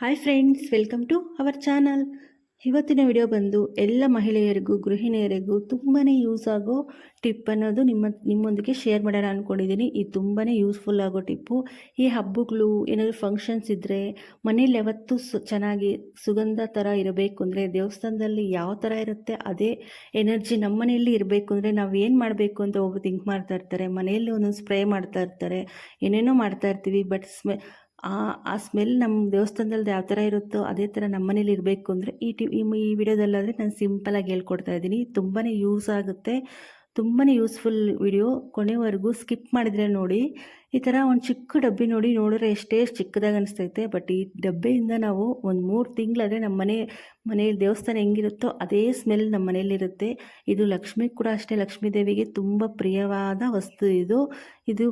Hi friends welcome to our channel ಇವತ್ತಿನ video ಬಂದು ಎಲ್ಲ ಮಹಿಳೆಯರಿಗೂ, ಗೃಹಿಣಿಯರಿಗೂ ತುಂಬಾ ಯೂಸ್ ಆಗೋ ಟಿಪ್ ಅನ್ನೋದು ನಿಮ್ಮ, ನಿಮ್ಮೊಂದಿಗೆ ಶೇರ್ ಮಾಡೋಣ ಅಂದ್ಕೊಂಡಿದ್ದೀನಿ ಇದು ತುಂಬಾ ಯೂಸ್ಫುಲ್ ಆಗೋ ಟಿಪ್ಪು ಈ ಹಬ್ಬಗಳು, ಏನಾದರೂ ಫಂಕ್ಷನ್ಸ್ ಇದ್ದರೆ ಮನೇಲಿ ಯಾವತ್ತೂ ಸು, ಚೆನ್ನಾಗಿ ಸುಗಂಧ ಥರ ಇರಬೇಕು ಅಂದರೆ ದೇವಸ್ಥಾನದಲ್ಲಿ ಯಾವ ಥರ ಇರುತ್ತೆ, ಅದೇ ಎನರ್ಜಿ ನಮ್ಮ ಮನೆಯಲ್ಲಿ ಇರಬೇಕು ಅಂದರೆ ನಾವು ಏನು ಮಾಡಬೇಕು ಅಂತ ಒಬ್ಬರು ಥಿಂಕ್ ಮಾಡ್ತಾ ಇರ್ತಾರೆ. ಮನೆಯಲ್ಲಿ ಒಂದೊಂದು ಸ್ಪ್ರೇ ಮಾಡ್ತಾ ಇರ್ತಾರೆ. ಏನೇನೋ ಮಾಡ್ತಾ ಇರ್ತೀವಿ ಬಟ್ ಸ್ಮೆ ಆ ಆ ಸ್ಮೆಲ್ ನಮ್ಮ ದೇವಸ್ಥಾನದಲ್ಲಿ ಯಾವ ಥರ ಇರುತ್ತೋ ಅದೇ ಥರ ನಮ್ಮ ಮನೇಲಿ ಇರಬೇಕು ಅಂದರೆ ಈ ಟಿ, ಈ ವಿಡಿಯೋದಲ್ಲಾದರೆ ನಾನು ಸಿಂಪಲಾಗಿ ಹೇಳ್ಕೊಡ್ತಾ ಇದ್ದೀನಿ. ತುಂಬಾ ಯೂಸ್ ಆಗುತ್ತೆ. ತುಂಬಾ ಯೂಸ್ಫುಲ್ ವಿಡಿಯೋ ಕೊನೆವರೆಗೂ ಸ್ಕಿಪ್ ಮಾಡಿದರೆ ನೋಡಿ. ಈ ಥರ ಒಂದು ಚಿಕ್ಕ ಡಬ್ಬಿ ನೋಡಿ ನೋಡಿದ್ರೆ ಎಷ್ಟೇ ಚಿಕ್ಕದಾಗಿ ಅನಿಸ್ತೈತೆ. ಬಟ್ ಈ ಡಬ್ಬೆಯಿಂದ ನಾವು ಒಂದು ಮೂರು ತಿಂಗಳಾದರೆ ನಮ್ಮ ಮನೆ ಮನೆಯಲ್ಲಿ ದೇವಸ್ಥಾನ ಹೆಂಗಿರುತ್ತೋ ಅದೇ ಸ್ಮೆಲ್ ನಮ್ಮ ಮನೆಯಲ್ಲಿರುತ್ತೆ ಇದು ಲಕ್ಷ್ಮಿ ಕೂಡ ಅಷ್ಟೇ. ಲಕ್ಷ್ಮೀ ದೇವಿಗೆ ತುಂಬ ಪ್ರಿಯವಾದ ವಸ್ತು ಇದು. ಇದು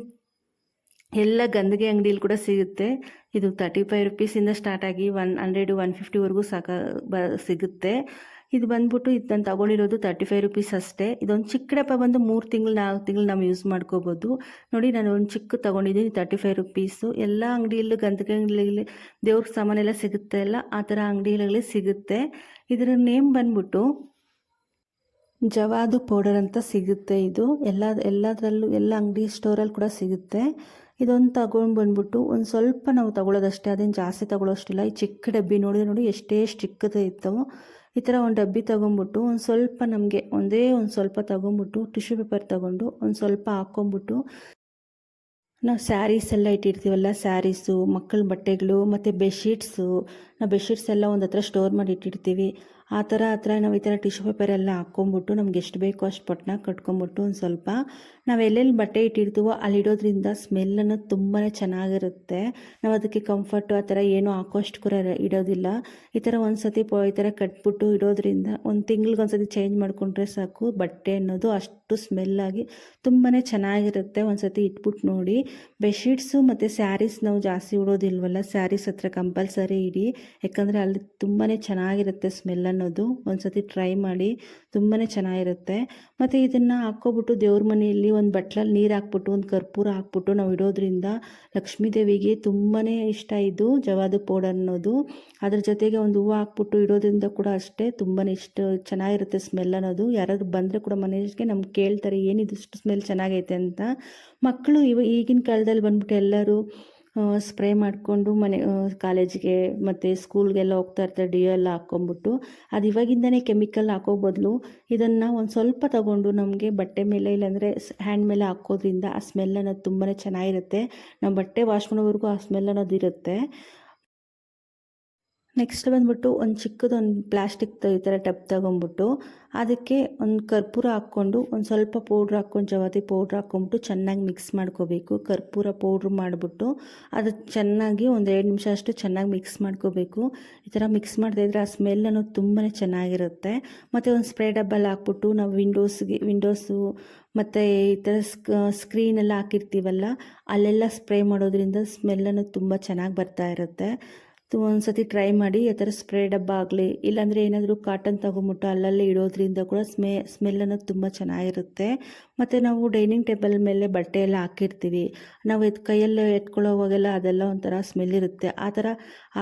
ಎಲ್ಲ ಗಂದಿಗೆ ಅಂಗಡಿಯಲ್ಲಿ ಕೂಡ ಸಿಗುತ್ತೆ. ಇದು ತರ್ಟಿ ಫೈವ್ ರುಪೀಸಿಂದ ಸ್ಟಾರ್ಟ್ ಆಗಿ ಒನ್ ಹಂಡ್ರೆಡು ಒನ್ ಫಿಫ್ಟಿವರೆಗೂ ಸಾಕ ಬ, ಸಿಗುತ್ತೆ. ಇದು ಬಂದ್ಬಿಟ್ಟು ಇದು ನಾನು ತಗೊಂಡಿರೋದು ತರ್ಟಿ ಫೈವ್ ರುಪೀಸ್ ಅಷ್ಟೇ. ಇದೊಂದು ಚಿಕ್ಕ ಡಬ್ಬ ಬಂದು ಮೂರು ತಿಂಗಳು, ನಾಲ್ಕು ತಿಂಗಳು ನಾವು ಯೂಸ್ ಮಾಡ್ಕೋಬೋದು. ನೋಡಿ, ನಾನು ಒಂದು ಚಿಕ್ಕ ತೊಗೊಂಡಿದ್ದೀನಿ ತರ್ಟಿ ಫೈವ್ ರುಪೀಸು ಎಲ್ಲ ಅಂಗಡಿಯಲ್ಲೂ ಗಂಧಗೆ ಅಂಗಡಿಯಲ್ಲಿ ದೇವ್ರ ಸಾಮಾನೆಲ್ಲ ಸಿಗುತ್ತೆ ಅಲ್ಲ? ಆ ಥರ ಅಂಗಡಿಗಳಲ್ಲಿ ಸಿಗುತ್ತೆ. ಇದರ ನೇಮ್ ಬಂದ್ಬಿಟ್ಟು ಜವಾದು ಪೌಡರ್ ಅಂತ ಸಿಗುತ್ತೆ ಇದು. ಎಲ್ಲ, ಎಲ್ಲದರಲ್ಲೂ, ಎಲ್ಲ ಅಂಗಡಿ ಸ್ಟೋರಲ್ಲಿ ಕೂಡ ಸಿಗುತ್ತೆ. ಇದೊಂದು ತಗೊಂಡು ಬಂದ್ಬಿಟ್ಟು ಒಂದು ಸ್ವಲ್ಪ ನಾವು ತಗೊಳ್ಳೋದಷ್ಟೇ ಅದೇನು ಜಾಸ್ತಿ ತಗೊಳ್ಳೋಷ್ಟಿಲ್ಲ ಈ ಚಿಕ್ಕ ಡಬ್ಬಿ ನೋಡಿದ್ರೆ ನೋಡಿ ಎಷ್ಟೇ ಚಿಕ್ಕದೇ ಇರ್ತವೋ, ಈ ಥರ ಒಂದು ಡಬ್ಬಿ ತೊಗೊಂಬಿಟ್ಟು ಒಂದು ಸ್ವಲ್ಪ ನಮಗೆ ಒಂದೇ ಒಂದು ಸ್ವಲ್ಪ ತೊಗೊಂಬಿಟ್ಟು ಟಿಶ್ಯೂ ಪೇಪರ್ ತೊಗೊಂಡು ಒಂದು ಸ್ವಲ್ಪ ಹಾಕ್ಕೊಂಬಿಟ್ಟು ನಾವು ಸ್ಯಾರೀಸ್ ಎಲ್ಲ ಇಟ್ಟಿರ್ತೀವಲ್ಲ ಸ್ಯಾರೀಸು ಮಕ್ಕಳ ಬಟ್ಟೆಗಳು ಮತ್ತು ಬೆಡ್ಶೀಟ್ಸು ನಾವು ಬೆಡ್ಶೀಟ್ಸ್ ಎಲ್ಲ ಒಂದು ಹತ್ರ ಸ್ಟೋರ್ ಮಾಡಿ ಇಟ್ಟಿರ್ತೀವಿ. ಆ ಥರ ಹತ್ರ ನಾವು ಈ ಥರ ಟಿಶ್ಯೂ ಪೇಪರ್ ಎಲ್ಲ ಹಾಕ್ಕೊಂಬಿಟ್ಟು ನಮ್ಗೆ ಎಷ್ಟು ಬೇಕೋ ಅಷ್ಟು ಪಟ್ನ ಕಟ್ಕೊಂಬಿಟ್ಟು ಒಂದು ಸ್ವಲ್ಪ ನಾವು ಎಲ್ಲೆಲ್ಲಿ ಬಟ್ಟೆ ಇಟ್ಟಿರ್ತೀವೋ ಅಲ್ಲಿ ಇಡೋದ್ರಿಂದ ಸ್ಮೆಲ್ ಅನ್ನೋದು ತುಂಬಾ ಚೆನ್ನಾಗಿರುತ್ತೆ. ನಾವು ಅದಕ್ಕೆ ಕಂಫರ್ಟು ಆ ಥರ ಏನೂ ಹಾಕೋಷ್ಟು ಕೂಡ ಇಡೋದಿಲ್ಲ. ಈ ಥರ ಒಂದು ಸತಿ ಪೊ ಈ ಥರ ಕಟ್ಬಿಟ್ಟು ಇಡೋದ್ರಿಂದ ಒಂದು ತಿಂಗ್ಳಿಗೆ ಒಂದು ಸತಿ ಚೇಂಜ್ ಮಾಡಿಕೊಂಡ್ರೆ ಸಾಕು. ಬಟ್ಟೆ ಅನ್ನೋದು ಅಷ್ಟು ಸ್ಮೆಲ್ಲಾಗಿ ತುಂಬಾ ಚೆನ್ನಾಗಿರುತ್ತೆ. ಒಂದು ಸತಿ ಇಟ್ಬಿಟ್ಟು ನೋಡಿ. ಬೆಡ್ಶೀಟ್ಸು ಮತ್ತು ಸ್ಯಾರೀಸ್ ನಾವು ಜಾಸ್ತಿ ಉಡೋದಿಲ್ವಲ್ಲ, ಸ್ಯಾರೀಸ್ ಹತ್ರ ಕಂಪಲ್ಸರಿ ಇಡಿ. ಯಾಕಂದರೆ ಅಲ್ಲಿ ತುಂಬಾ ಚೆನ್ನಾಗಿರುತ್ತೆ ಸ್ಮೆಲ್ ಅನ್ನೋದು ಒಂದು ಸತಿ ಟ್ರೈ ಮಾಡಿ ತುಂಬಾ ಚೆನ್ನಾಗಿರುತ್ತೆ. ಮತ್ತು ಇದನ್ನು ಹಾಕ್ಕೊಬಿಟ್ಟು ದೇವ್ರ ಮನೆಯಲ್ಲಿ ಒಂದು ಬಟ್ಲಲ್ಲಿ ನೀರು ಹಾಕ್ಬಿಟ್ಟು, ಒಂದು ಕರ್ಪೂರ ಹಾಕ್ಬಿಟ್ಟು ನಾವು ಇಡೋದ್ರಿಂದ ಲಕ್ಷ್ಮೀ ದೇವಿಗೆ ತುಂಬಾ ಇಷ್ಟ ಇದು ಜವಾದು ಪೌಡರ್ ಅನ್ನೋದು. ಅದ್ರ ಜೊತೆಗೆ ಒಂದು ಹೂವು ಹಾಕ್ಬಿಟ್ಟು ಇಡೋದ್ರಿಂದ ಕೂಡ ಅಷ್ಟೇ ತುಂಬಾ ಇಷ್ಟ, ಚೆನ್ನಾಗಿರುತ್ತೆ ಸ್ಮೆಲ್ ಅನ್ನೋದು. ಯಾರಾದರೂ ಬಂದರೆ ಕೂಡ ಮನೆಗೆ ನಮ್ಗೆ ಕೇಳ್ತಾರೆ ಏನಿದುಷ್ಟು ಸ್ಮೆಲ್ ಚೆನ್ನಾಗೈತೆ ಅಂತ. ಮಕ್ಕಳು ಇವ ಈಗಿನ ಕಾಲದಲ್ಲಿ ಬಂದ್ಬಿಟ್ಟು ಎಲ್ಲರೂ ಸ್ಪ್ರೇ ಮಾಡಿಕೊಂಡು ಮನೆ ಕಾಲೇಜಿಗೆ ಮತ್ತು ಸ್ಕೂಲ್ಗೆಲ್ಲ ಹೋಗ್ತಾ ಇರ್ತಾರೆ ಡಿ ಎಲ್ಲ ಹಾಕ್ಕೊಂಬಿಟ್ಟು ಅದು ಇವಾಗಿಂದನೇ ಕೆಮಿಕಲ್ ಹಾಕೋ ಬದಲು ಇದನ್ನು ಒಂದು ಸ್ವಲ್ಪ ತಗೊಂಡು ನಮಗೆ ಬಟ್ಟೆ ಮೇಲೆ, ಇಲ್ಲಾಂದರೆ ಹ್ಯಾಂಡ್ ಮೇಲೆ ಹಾಕೋದ್ರಿಂದ ಆ ಸ್ಮೆಲ್ ಅನ್ನೋದು ತುಂಬಾ ಚೆನ್ನಾಗಿರುತ್ತೆ. ನಾವು ಬಟ್ಟೆ ವಾಶ್ ಮಾಡೋವರೆಗೂ ಆ ಸ್ಮೆಲ್ ಅನ್ನೋದು ಇರುತ್ತೆ. ನೆಕ್ಸ್ಟ್ ಬಂದ್ಬಿಟ್ಟು ಒಂದು ಚಿಕ್ಕದೊಂದು ಪ್ಲಾಸ್ಟಿಕ್ ಈ ಥರ ಟಬ್ ತಗೊಂಬಿಟ್ಟು ಅದಕ್ಕೆ ಒಂದು ಕರ್ಪೂರ ಹಾಕ್ಕೊಂಡು ಒಂದು ಸ್ವಲ್ಪ ಪೌಡ್ರ್ ಹಾಕ್ಕೊಂಡು ಜವಾತಿ ಪೌಡ್ರ್ ಹಾಕ್ಕೊಂಬಿಟ್ಟು ಚೆನ್ನಾಗಿ ಮಿಕ್ಸ್ ಮಾಡ್ಕೋಬೇಕು. ಕರ್ಪೂರ ಪೌಡ್ರ್ ಮಾಡಿಬಿಟ್ಟು ಅದು ಚೆನ್ನಾಗಿ ಒಂದು ಎರಡು ನಿಮಿಷ ಅಷ್ಟು ಚೆನ್ನಾಗಿ ಮಿಕ್ಸ್ ಮಾಡ್ಕೋಬೇಕು. ಈ ಥರ ಮಿಕ್ಸ್ ಮಾಡ್ತಾ ಇದ್ರೆ ಆ ಸ್ಮೆಲ್ ಅನ್ನೋದು ತುಂಬಾ ಚೆನ್ನಾಗಿರುತ್ತೆ. ಮತ್ತು ಒಂದು ಸ್ಪ್ರೇ ಡಬ್ಬಲ್ಲಿ ಹಾಕ್ಬಿಟ್ಟು ನಾವು ವಿಂಡೋಸ್ಗೆ ವಿಂಡೋಸು ಮತ್ತು ಈ ಥರ ಸ್ಕ್ ಸ್ಕ್ರೀನೆಲ್ಲ ಹಾಕಿರ್ತೀವಲ್ಲ, ಅಲ್ಲೆಲ್ಲ ಸ್ಪ್ರೇ ಮಾಡೋದ್ರಿಂದ ಸ್ಮೆಲ್ ಅನ್ನೋದು ತುಂಬ ಚೆನ್ನಾಗಿ ಬರ್ತಾ ಇರುತ್ತೆ. ಒಂದು ಸತಿ ಟ್ರೈ ಮಾಡಿ ಆ ಥರ ಸ್ಪ್ರೇ ಡಬ್ಬ ಆಗಲಿ, ಇಲ್ಲಾಂದರೆ ಏನಾದರೂ ಕಾಟನ್ ತಗೊಂಬಿಟ್ಟು ಅಲ್ಲಲ್ಲೇ ಇಡೋದ್ರಿಂದ ಕೂಡ ಸ್ಮೆ ಸ್ಮೆಲ್ ಅನ್ನೋದು ತುಂಬ ಚೆನ್ನಾಗಿರುತ್ತೆ. ಮತ್ತು ನಾವು ಡೈನಿಂಗ್ ಟೇಬಲ್ ಮೇಲೆ ಬಟ್ಟೆ ಎಲ್ಲ ಹಾಕಿರ್ತೀವಿ. ನಾವು ಎತ್ ಕೈಯಲ್ಲೇ ಎತ್ಕೊಳ್ಳೋವಾಗೆಲ್ಲ ಅದೆಲ್ಲ ಒಂಥರ ಸ್ಮೆಲ್ ಇರುತ್ತೆ. ಆ ಥರ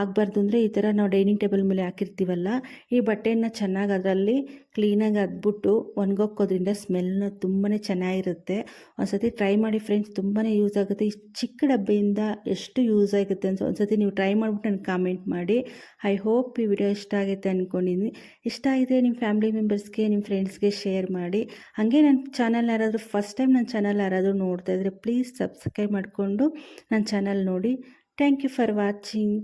ಆಗಬಾರ್ದು ಅಂದರೆ ಈ ಥರ ನಾವು ಡೈನಿಂಗ್ ಟೇಬಲ್ ಮೇಲೆ ಹಾಕಿರ್ತೀವಲ್ಲ, ಈ ಬಟ್ಟೆಯನ್ನು ಚೆನ್ನಾಗಿ ಅದರಲ್ಲಿ ಕ್ಲೀನಾಗಿ ಅದ್ಬಿಟ್ಟು ಒಣಗೋಕ್ಕೋದ್ರಿಂದ ಸ್ಮೆಲ್ನ ತುಂಬಾ ಚೆನ್ನಾಗಿರುತ್ತೆ. ಒಂದ್ಸತಿ ಟ್ರೈ ಮಾಡಿ ಫ್ರೆಂಡ್ಸ್ ತುಂಬಾ ಯೂಸ್ ಆಗುತ್ತೆ. ಈ ಚಿಕ್ಕ ಡಬ್ಬೆಯಿಂದ ಎಷ್ಟು ಯೂಸ್ ಆಗುತ್ತೆ ಅಂತ ಒಂದ್ಸತಿ ನೀವು ಟ್ರೈ ಮಾಡಿಬಿಟ್ಟು ನನಗೆ ಕಾಮೆಂಟ್ ಮಾಡಿ. ಐ ಹೋಪ್ ಈ ವಿಡಿಯೋ ಇಷ್ಟ ಆಗುತ್ತೆ ಅಂದ್ಕೊಂಡಿದ್ದೀನಿ ಇಷ್ಟ ಆಗಿದೆ ನಿಮ್ಮ ಫ್ಯಾಮಿಲಿ ಮೆಂಬರ್ಸ್ಗೆ ನಿಮ್ಮ ಫ್ರೆಂಡ್ಸ್ಗೆ ಶೇರ್ ಮಾಡಿ. ಹಾಗೆ ನನ್ನ ಚಾನಲ್ ಯಾರಾದರೂ ಫಸ್ಟ್ ಟೈಮ್ ನನ್ನ ಚಾನಲ್ ಯಾರಾದರೂ ನೋಡ್ತಾ ಇದ್ದರೆ ಪ್ಲೀಸ್ ಸಬ್ಸ್ಕ್ರೈಬ್ ಮಾಡಿಕೊಂಡು ನನ್ನ ಚಾನಲ್ ನೋಡಿ. Thank you for watching